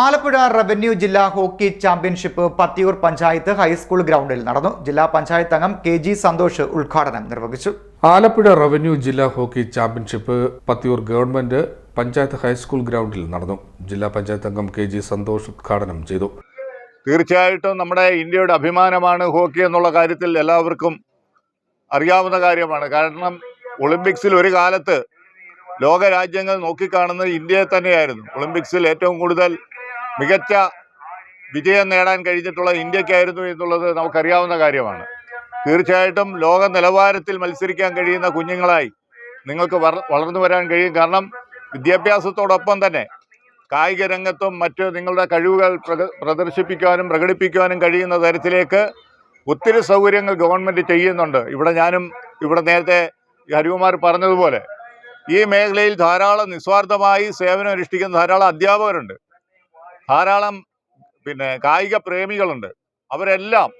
Alappuzha revenue ജില്ലാ hockey championship Pathiyoor panchayat high school ഗ്രൗണ്ടിൽ നടന്നു. ജില്ലാ പഞ്ചായത്ത് അംഗം കെ ജി സന്തോഷ് ഉദ്ഘാടനം നിർവഹിച്ചു. ആലപ്പുഴ റവന്യൂ ജില്ലാ hockey championship Pathiyoor government panchayat high school ഗ്രൗണ്ടിൽ നടന്നു. ജില്ലാ പഞ്ചായത്ത് അംഗം കെ ജി സന്തോഷ് ഉദ്ഘാടനം ചെയ്തു. തീർച്ചയായിട്ടും നമ്മുടെ ഇന്ത്യയുടെ അഭിമാനമാണ് ഹോക്കി എന്നുള്ള കാര്യത്തിൽ എല്ലാവർക്കും അറിയാവുന്ന കാര്യമാണ്. കാരണം ഒളിമ്പിക്സിൽ ഒരു കാലത്ത് ലോക രാജ്യങ്ങൾ നോക്കിക്കാണുന്നത് ഇന്ത്യയെ തന്നെയായിരുന്നു. ഒളിമ്പിക്സിൽ ഏറ്റവും കൂടുതൽ മികച്ച വിജയം നേടാൻ കഴിഞ്ഞിട്ടുള്ളത് ഇന്ത്യക്കായിരുന്നു എന്നുള്ളത് നമുക്കറിയാവുന്ന കാര്യമാണ്. തീർച്ചയായിട്ടും ലോക നിലവാരത്തിൽ മത്സരിക്കാൻ കഴിയുന്ന കുഞ്ഞുങ്ങളായി നിങ്ങൾക്ക് വളർന്നു വരാൻ കഴിയും. കാരണം വിദ്യാഭ്യാസത്തോടൊപ്പം തന്നെ കായിക രംഗത്തും മറ്റു നിങ്ങളുടെ കഴിവുകൾ പ്രദർശിപ്പിക്കാനും പ്രകടിപ്പിക്കാനും കഴിയുന്ന തരത്തിലേക്ക് ഒത്തിരി സൗകര്യങ്ങൾ ഗവൺമെന്റ് ചെയ്യുന്നുണ്ട്. ഇവിടെ ഞാനും ഇവിടെ നേരത്തെ ഹരികുമാർ പറഞ്ഞതുപോലെ ഈ മേഖലയിൽ ധാരാളം നിസ്വാർത്ഥമായി സേവനം അനുഷ്ഠിക്കുന്ന ധാരാളം അധ്യാപകരുണ്ട്. ധാരാളം പിന്നെ കായിക പ്രേമികളുണ്ട്. അവരെല്ലാം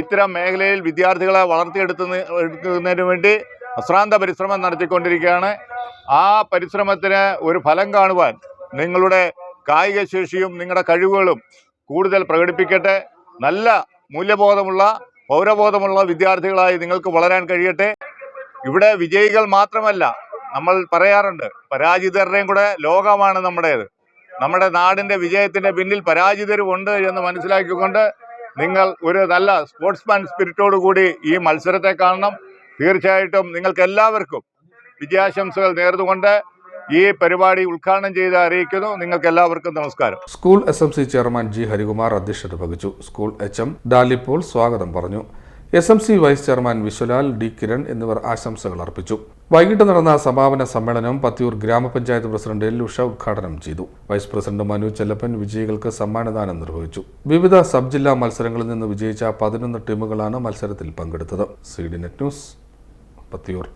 ഇത്തരം മേഖലയിൽ വിദ്യാർത്ഥികളെ വളർത്തിയെടുത്തുന്ന എടുക്കുന്നതിന് വേണ്ടി അശ്രാന്ത പരിശ്രമം നടത്തിക്കൊണ്ടിരിക്കുകയാണ്. ആ പരിശ്രമത്തിന് ഒരു ഫലം കാണുവാൻ നിങ്ങളുടെ കായിക ശേഷിയും നിങ്ങളുടെ കഴിവുകളും കൂടുതൽ പ്രകടിപ്പിക്കട്ടെ. നല്ല മൂല്യബോധമുള്ള പൗരബോധമുള്ള വിദ്യാർത്ഥികളായി നിങ്ങൾക്ക് വളരാൻ കഴിയട്ടെ. ഇവിടെ വിജയികൾ മാത്രമല്ല നമ്മൾ പറയാറുണ്ട് പരാജിതരുടെയും കൂടെ ലോകമാണ് നമ്മുടേത്. നമ്മുടെ നാടിന്റെ വിജയത്തിന്റെ പിന്നിൽ പരാജിതരും ഉണ്ട് എന്ന് മനസ്സിലാക്കിക്കൊണ്ട് നിങ്ങൾ ഒരു നല്ല സ്പോർട്സ്മാൻ സ്പിരിറ്റോട് കൂടി ഈ മത്സരത്തെ കാണണം. തീർച്ചയായിട്ടും നിങ്ങൾക്ക് എല്ലാവർക്കും വിജയാശംസകൾ നേർന്നുകൊണ്ട് ഈ പരിപാടി ഉദ്ഘാടനം ചെയ്ത് അറിയിക്കുന്നു. നിങ്ങൾക്ക് എല്ലാവർക്കും നമസ്കാരം. School S M C chairman G Harikumar അധ്യക്ഷത വഹിച്ചു. സ്കൂൾ എച്ച് എം ഡാലിപ്പോൾ സ്വാഗതം പറഞ്ഞു. S M C vice chairman Vishwalal D Kiran എന്നിവർ ആശംസകൾ അർപ്പിച്ചു. വൈകിട്ട് നടന്ന സമാപന സമ്മേളനം പത്തിയൂർ ഗ്രാമപഞ്ചായത്ത് പ്രസിഡന്റ് എല്ലുഷ ഉദ്ഘാടനം ചെയ്തു. വൈസ് പ്രസിഡന്റ് മനു ചെല്ലപ്പൻ വിജയികൾക്ക് സമ്മാനദാനം നിർവഹിച്ചു. വിവിധ സബ് ജില്ലാ മത്സരങ്ങളിൽ നിന്ന് വിജയിച്ച പതിനൊന്ന് ടീമുകളാണ് മത്സരത്തിൽ പങ്കെടുത്തത്. C D net news Pathiyoor.